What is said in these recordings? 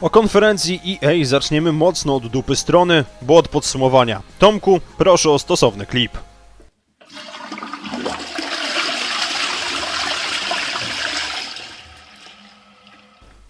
O konferencji EA zaczniemy mocno od dupy strony, bo od podsumowania. Tomku, proszę o stosowny klip.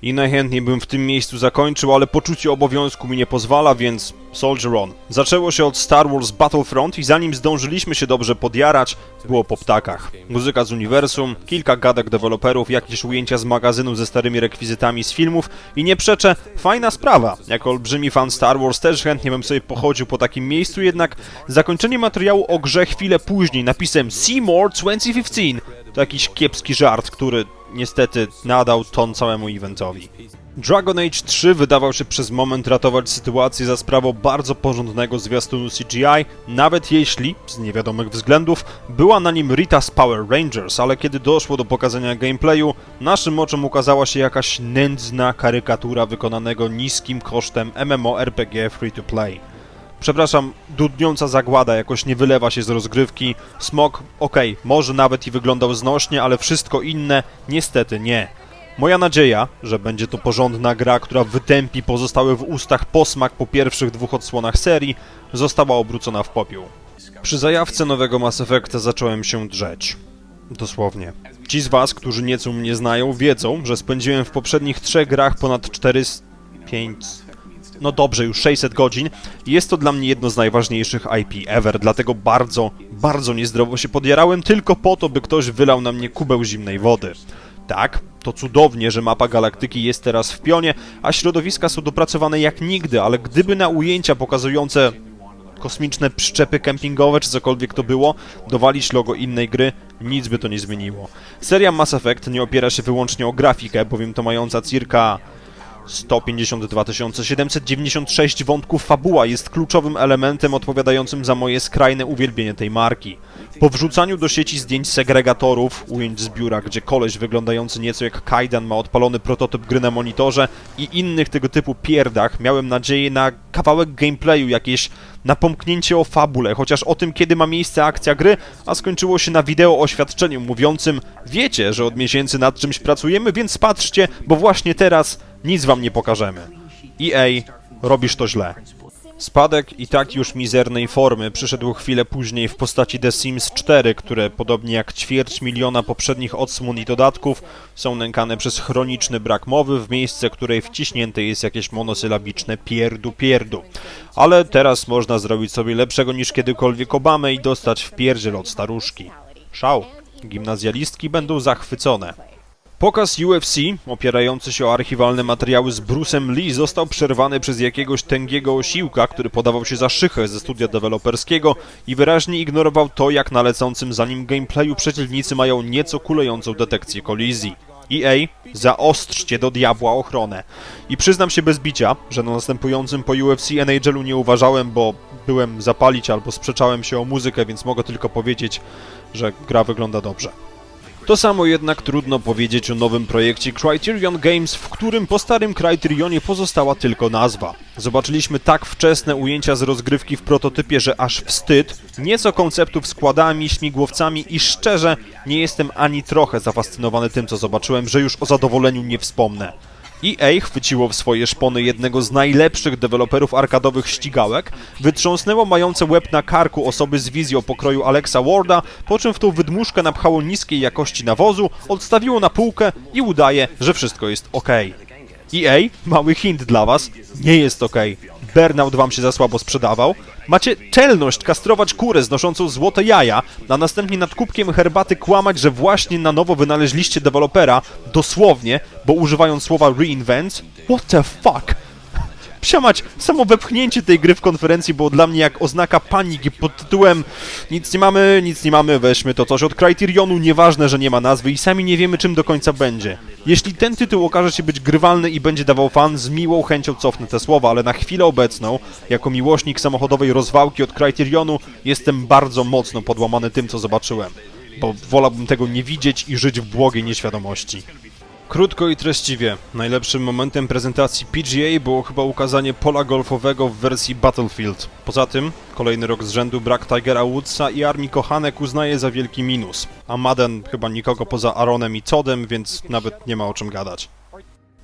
I najchętniej bym w tym miejscu zakończył, ale poczucie obowiązku mi nie pozwala, więc Soldier On. Zaczęło się od Star Wars Battlefront i zanim zdążyliśmy się dobrze podjarać, było po ptakach. Muzyka z uniwersum, kilka gadek deweloperów, jakieś ujęcia z magazynu ze starymi rekwizytami z filmów i nie przeczę, fajna sprawa. Jako olbrzymi fan Star Wars też chętnie bym sobie pochodził po takim miejscu, jednak zakończenie materiału o grze chwilę później napisem Seymour 2015 to jakiś kiepski żart, który niestety nadał ton całemu eventowi. Dragon Age 3 wydawał się przez moment ratować sytuację za sprawą bardzo porządnego zwiastunu CGI, nawet jeśli, z niewiadomych względów, była na nim Rita z Power Rangers, ale kiedy doszło do pokazania gameplayu, naszym oczom ukazała się jakaś nędzna karykatura wykonanego niskim kosztem MMORPG free-to-play. Przepraszam, dudniąca zagłada jakoś nie wylewa się z rozgrywki. Smok, okej, może nawet i wyglądał znośnie, ale wszystko inne niestety nie. Moja nadzieja, że będzie to porządna gra, która wytępi pozostały w ustach posmak po pierwszych dwóch odsłonach serii, została obrócona w popiół. Przy zajawce nowego Mass Effecta zacząłem się drzeć. Dosłownie. Ci z was, którzy nieco mnie znają, wiedzą, że spędziłem w poprzednich trzech grach ponad 400... 5... No dobrze, już 600 godzin jest to dla mnie jedno z najważniejszych IP ever, dlatego bardzo, bardzo niezdrowo się podjarałem tylko po to, by ktoś wylał na mnie kubeł zimnej wody. Tak, to cudownie, że mapa galaktyki jest teraz w pionie, a środowiska są dopracowane jak nigdy, ale gdyby na ujęcia pokazujące kosmiczne przyczepy kempingowe, czy cokolwiek to było, dowalić logo innej gry, nic by to nie zmieniło. Seria Mass Effect nie opiera się wyłącznie o grafikę, bowiem to mająca circa 152 796 wątków fabuła jest kluczowym elementem odpowiadającym za moje skrajne uwielbienie tej marki. Po wrzucaniu do sieci zdjęć segregatorów, ujęć z biura, gdzie koleś wyglądający nieco jak Kaidan ma odpalony prototyp gry na monitorze i innych tego typu pierdach, miałem nadzieję na kawałek gameplayu, jakieś napomknięcie o fabule, chociaż o tym, kiedy ma miejsce akcja gry, a skończyło się na wideo oświadczeniu mówiącym Wiecie, że od miesięcy nad czymś pracujemy, więc patrzcie, bo właśnie teraz nic wam nie pokażemy. EA, robisz to źle. Spadek i tak już mizernej formy przyszedł chwilę później w postaci The Sims 4, które podobnie jak ćwierć miliona poprzednich odsłon i dodatków są nękane przez chroniczny brak mowy w miejsce, której wciśnięte jest jakieś monosylabiczne pierdu pierdu. Ale teraz można zrobić sobie lepszego niż kiedykolwiek Obamę i dostać w pierdziel od staruszki. Szał. Gimnazjalistki będą zachwycone. Pokaz UFC, opierający się o archiwalne materiały z Bruce'em Lee, został przerwany przez jakiegoś tęgiego osiłka, który podawał się za szychę ze studia deweloperskiego i wyraźnie ignorował to, jak na lecącym za nim gameplayu przeciwnicy mają nieco kulejącą detekcję kolizji. EA, zaostrzcie do diabła ochronę. I przyznam się bez bicia, że na następującym po UFC NHL-u nie uważałem, bo byłem zapalić albo sprzeczałem się o muzykę, więc mogę tylko powiedzieć, że gra wygląda dobrze. To samo jednak trudno powiedzieć o nowym projekcie Criterion Games, w którym po starym Criterionie pozostała tylko nazwa. Zobaczyliśmy tak wczesne ujęcia z rozgrywki w prototypie, że aż wstyd, nieco konceptów składami, śmigłowcami i szczerze nie jestem ani trochę zafascynowany tym, co zobaczyłem, że już o zadowoleniu nie wspomnę. EA chwyciło w swoje szpony jednego z najlepszych deweloperów arkadowych ścigałek, wytrząsnęło mające łeb na karku osoby z wizją pokroju Alexa Warda, po czym w tą wydmuszkę napchało niskiej jakości nawozu, odstawiło na półkę i udaje, że wszystko jest ok. EA, mały hint dla was, nie jest ok. Burnout wam się za słabo sprzedawał. Macie czelność kastrować kurę znoszącą złote jaja, a następnie nad kubkiem herbaty kłamać, że właśnie na nowo wynaleźliście dewelopera, dosłownie, bo używając słowa reinvent. What the fuck? Psiamać, samo wepchnięcie tej gry w konferencji było dla mnie jak oznaka paniki pod tytułem Nic nie mamy, nic nie mamy, weźmy to coś od Criterionu, nieważne, że nie ma nazwy i sami nie wiemy czym do końca będzie. Jeśli ten tytuł okaże się być grywalny i będzie dawał fan, z miłą chęcią cofnę te słowa, ale na chwilę obecną, jako miłośnik samochodowej rozwałki od Criterionu, jestem bardzo mocno podłamany tym, co zobaczyłem. Bo wolałbym tego nie widzieć i żyć w błogiej nieświadomości. Krótko i treściwie, najlepszym momentem prezentacji PGA było chyba ukazanie pola golfowego w wersji Battlefield. Poza tym, kolejny rok z rzędu brak Tigera Woodsa i armii kochanek uznaje za wielki minus. A Madden chyba nikogo poza Aaronem i Codem, więc nawet nie ma o czym gadać.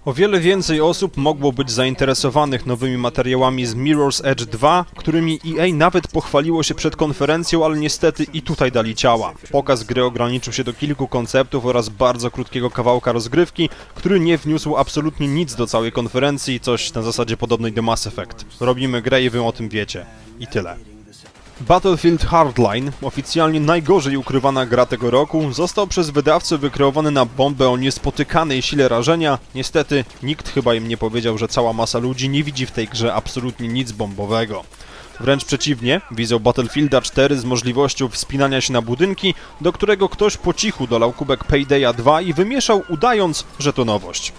O wiele więcej osób mogło być zainteresowanych nowymi materiałami z Mirror's Edge 2, którymi EA nawet pochwaliło się przed konferencją, ale niestety i tutaj dali ciała. Pokaz gry ograniczył się do kilku konceptów oraz bardzo krótkiego kawałka rozgrywki, który nie wniósł absolutnie nic do całej konferencji, coś na zasadzie podobnej do Mass Effect. Robimy grę i wy o tym wiecie. I tyle. Battlefield Hardline, oficjalnie najgorzej ukrywana gra tego roku, został przez wydawcę wykreowany na bombę o niespotykanej sile rażenia. Niestety, nikt chyba im nie powiedział, że cała masa ludzi nie widzi w tej grze absolutnie nic bombowego. Wręcz przeciwnie, widzą Battlefielda 4 z możliwością wspinania się na budynki, do którego ktoś po cichu dolał kubek Paydaya 2 i wymieszał, udając, że to nowość.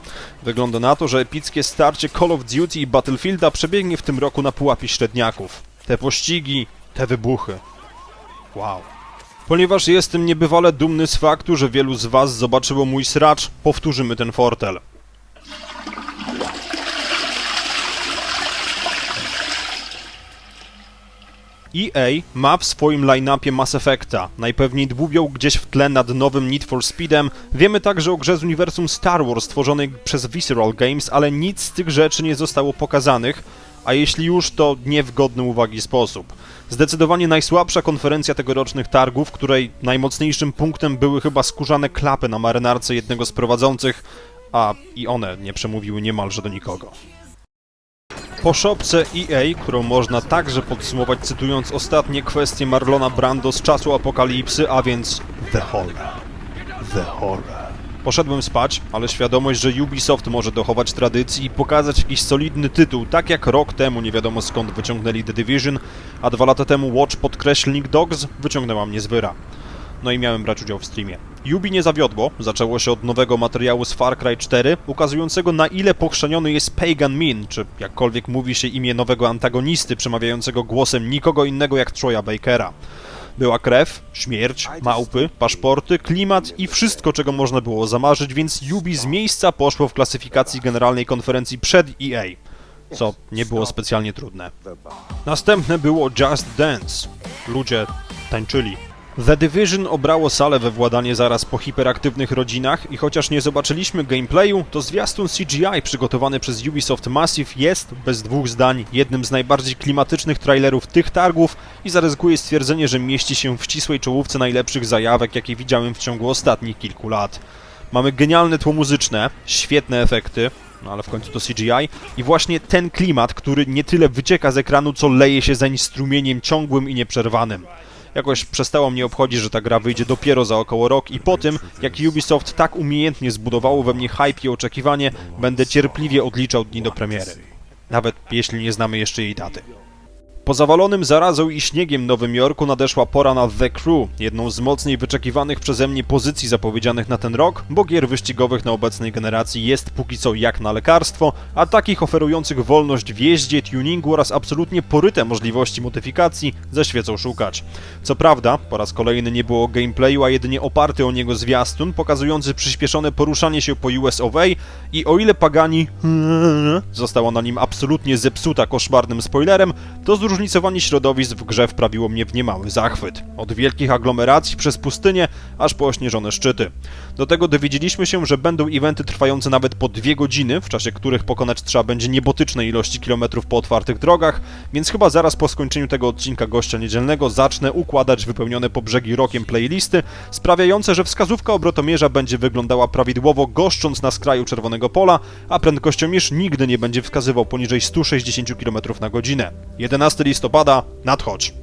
Wygląda na to, że epickie starcie Call of Duty i Battlefielda przebiegnie w tym roku na pułapie średniaków. Te pościgi, te wybuchy. Wow. Ponieważ jestem niebywale dumny z faktu, że wielu z Was zobaczyło mój sracz, powtórzymy ten fortel. EA ma w swoim line-upie Mass Effecta. Najpewniej dłubią gdzieś w tle nad nowym Need for Speedem. Wiemy także o grze z uniwersum Star Wars stworzonej przez Visceral Games, ale nic z tych rzeczy nie zostało pokazanych, a jeśli już, to nie w godny uwagi sposób. Zdecydowanie najsłabsza konferencja tegorocznych targów, której najmocniejszym punktem były chyba skórzane klapy na marynarce jednego z prowadzących, a i one nie przemówiły niemalże do nikogo. Po szopce EA, którą można także podsumować cytując ostatnie kwestie Marlona Brando z czasu apokalipsy, a więc The Horror. The Horror. Poszedłem spać, ale świadomość, że Ubisoft może dochować tradycji i pokazać jakiś solidny tytuł, tak jak rok temu nie wiadomo skąd wyciągnęli The Division, a dwa lata temu Watch podkreślnik Dogs wyciągnęła mnie z wyra. No i miałem brać udział w streamie. Yubi nie zawiodło, zaczęło się od nowego materiału z Far Cry 4, ukazującego na ile pochrzeniony jest Pagan Min, czy jakkolwiek mówi się imię nowego antagonisty przemawiającego głosem nikogo innego jak Troya Bakera. Była krew, śmierć, małpy, paszporty, klimat i wszystko, czego można było zamarzyć, więc Yubi z miejsca poszło w klasyfikacji generalnej konferencji przed EA, co nie było specjalnie trudne. Następne było Just Dance. Ludzie tańczyli. The Division obrało salę we władanie zaraz po hiperaktywnych rodzinach i chociaż nie zobaczyliśmy gameplayu, to zwiastun CGI przygotowany przez Ubisoft Massive jest, bez dwóch zdań, jednym z najbardziej klimatycznych trailerów tych targów i zaryzykuję stwierdzenie, że mieści się w ścisłej czołówce najlepszych zajawek, jakie widziałem w ciągu ostatnich kilku lat. Mamy genialne tło muzyczne, świetne efekty, no ale w końcu to CGI i właśnie ten klimat, który nie tyle wycieka z ekranu, co leje się zeń strumieniem ciągłym i nieprzerwanym. Jakoś przestało mnie obchodzić, że ta gra wyjdzie dopiero za około rok i po tym, jak Ubisoft tak umiejętnie zbudowało we mnie hype i oczekiwanie, będę cierpliwie odliczał dni do premiery. Nawet jeśli nie znamy jeszcze jej daty. Po zawalonym zarazą i śniegiem Nowym Jorku nadeszła pora na The Crew, jedną z mocniej wyczekiwanych przeze mnie pozycji zapowiedzianych na ten rok, bo gier wyścigowych na obecnej generacji jest póki co jak na lekarstwo, a takich oferujących wolność w jeździe, tuningu oraz absolutnie poryte możliwości modyfikacji zaświecą szukać. Co prawda, po raz kolejny nie było gameplayu, a jedynie oparty o niego zwiastun, pokazujący przyspieszone poruszanie się po US of A i o ile Pagani została na nim absolutnie zepsuta koszmarnym spoilerem, to zróżnicowanie środowisk w grze wprawiło mnie w niemały zachwyt. Od wielkich aglomeracji przez pustynię, aż po ośnieżone szczyty. Do tego dowiedzieliśmy się, że będą eventy trwające nawet po dwie godziny, w czasie których pokonać trzeba będzie niebotyczne ilości kilometrów po otwartych drogach, więc chyba zaraz po skończeniu tego odcinka gościa niedzielnego zacznę układać wypełnione po brzegi rokiem playlisty, sprawiające, że wskazówka obrotomierza będzie wyglądała prawidłowo goszcząc na skraju czerwonego pola, a prędkościomierz nigdy nie będzie wskazywał poniżej 160 km na godzinę. 11 listopada, nadchodź!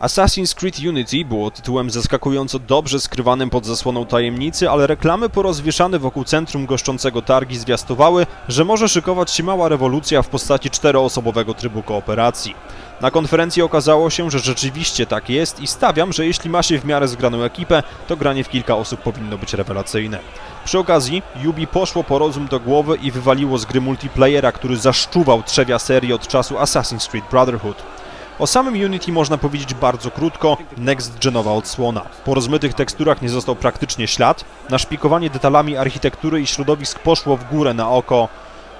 Assassin's Creed Unity było tytułem zaskakująco dobrze skrywanym pod zasłoną tajemnicy, ale reklamy porozwieszane wokół centrum goszczącego targi zwiastowały, że może szykować się mała rewolucja w postaci czteroosobowego trybu kooperacji. Na konferencji okazało się, że rzeczywiście tak jest i stawiam, że jeśli ma się w miarę zgraną ekipę, to granie w kilka osób powinno być rewelacyjne. Przy okazji, Yubi poszło po rozum do głowy i wywaliło z gry multiplayera, który zaszczuwał trzewia serii od czasu Assassin's Creed Brotherhood. O samym Unity można powiedzieć bardzo krótko, next-genowa odsłona. Po rozmytych teksturach nie został praktycznie ślad, naszpikowanie detalami architektury i środowisk poszło w górę na oko,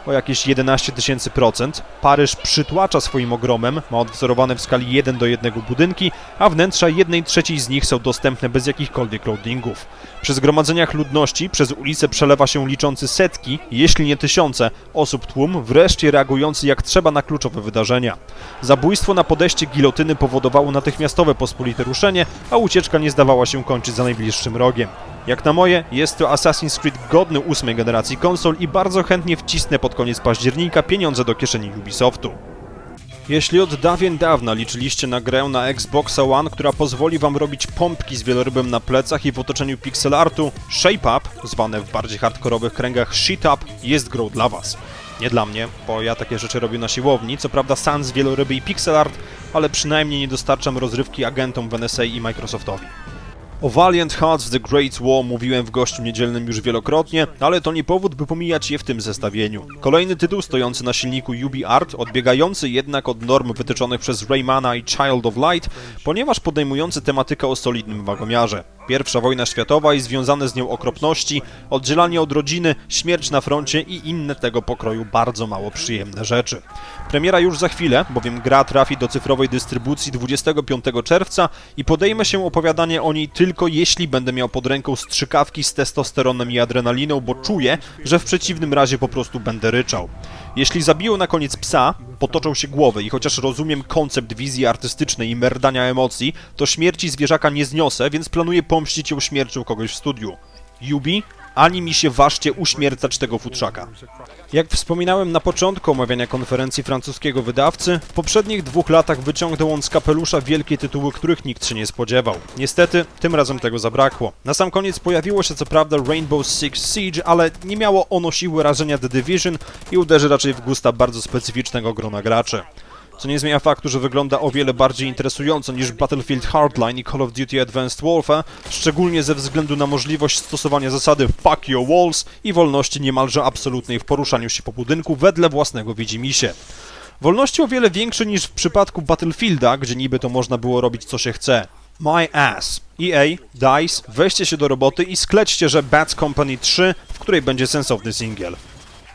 o jakieś 11 tysięcy procent. Paryż przytłacza swoim ogromem, ma odwzorowane w skali 1 do 1 budynki, a wnętrza 1 trzeciej z nich są dostępne bez jakichkolwiek loadingów. Przy zgromadzeniach ludności przez ulicę przelewa się liczący setki, jeśli nie tysiące, osób tłum, wreszcie reagujący jak trzeba na kluczowe wydarzenia. Zabójstwo na podejście gilotyny powodowało natychmiastowe pospolite ruszenie, a ucieczka nie zdawała się kończyć za najbliższym rogiem. Jak na moje, jest to Assassin's Creed godny ósmej generacji konsol i bardzo chętnie wcisnę pod koniec października pieniądze do kieszeni Ubisoftu. Jeśli od dawien dawna liczyliście na grę na Xboxa One, która pozwoli wam robić pompki z wielorybem na plecach i w otoczeniu pixel artu, Shape Up, zwane w bardziej hardkorowych kręgach Shit Up, jest grą dla was. Nie dla mnie, bo ja takie rzeczy robię na siłowni, co prawda sans, wieloryby i pixel art, ale przynajmniej nie dostarczam rozrywki agentom w NSA i Microsoftowi. O Valiant Hearts The Great War mówiłem w gościu niedzielnym już wielokrotnie, ale to nie powód, by pomijać je w tym zestawieniu. Kolejny tytuł stojący na silniku UbiArt, odbiegający jednak od norm wytyczonych przez Raymana i Child of Light, ponieważ podejmujący tematykę o solidnym wagomiarze. Pierwsza wojna światowa i związane z nią okropności, oddzielanie od rodziny, śmierć na froncie i inne tego pokroju bardzo mało przyjemne rzeczy. Premiera już za chwilę, bowiem gra trafi do cyfrowej dystrybucji 25 czerwca i podejmę się opowiadanie o niej tylko jeśli będę miał pod ręką strzykawki z testosteronem i adrenaliną, bo czuję, że w przeciwnym razie po prostu będę ryczał. Jeśli zabiją na koniec psa, potoczą się głowy i chociaż rozumiem koncept wizji artystycznej i merdania emocji, to śmierci zwierzaka nie zniosę, więc planuję pomścić ją śmiercią kogoś w studiu. Yubi, ani mi się ważcie uśmiercać tego futrzaka. Jak wspominałem na początku omawiania konferencji francuskiego wydawcy, w poprzednich dwóch latach wyciągnął on z kapelusza wielkie tytuły, których nikt się nie spodziewał. Niestety, tym razem tego zabrakło. Na sam koniec pojawiło się co prawda Rainbow Six Siege, ale nie miało ono siły rażenia The Division i uderzy raczej w gusta bardzo specyficznego grona graczy. Co nie zmienia faktu, że wygląda o wiele bardziej interesująco niż Battlefield Hardline i Call of Duty Advanced Warfare, szczególnie ze względu na możliwość stosowania zasady Fuck Your Walls i wolności niemalże absolutnej w poruszaniu się po budynku wedle własnego widzimisię. Wolności o wiele większe niż w przypadku Battlefielda, gdzie niby to można było robić co się chce. My ass. EA, DICE, weźcie się do roboty i sklećcie, że Bad Company 3, w której będzie sensowny singiel.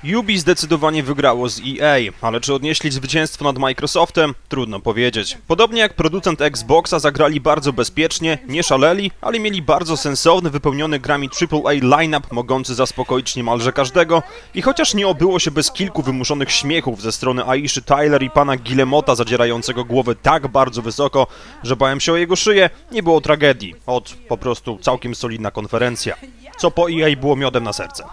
Ubi zdecydowanie wygrało z EA, ale czy odnieśli zwycięstwo nad Microsoftem? Trudno powiedzieć. Podobnie jak producent Xboxa zagrali bardzo bezpiecznie, nie szaleli, ale mieli bardzo sensowny, wypełniony grami AAA line-up, mogący zaspokoić niemalże każdego i chociaż nie obyło się bez kilku wymuszonych śmiechów ze strony Aiszy Tyler i pana Gilemota zadzierającego głowę tak bardzo wysoko, że bałem się o jego szyję, nie było tragedii. Od po prostu całkiem solidna konferencja. Co po EA było miodem na serce.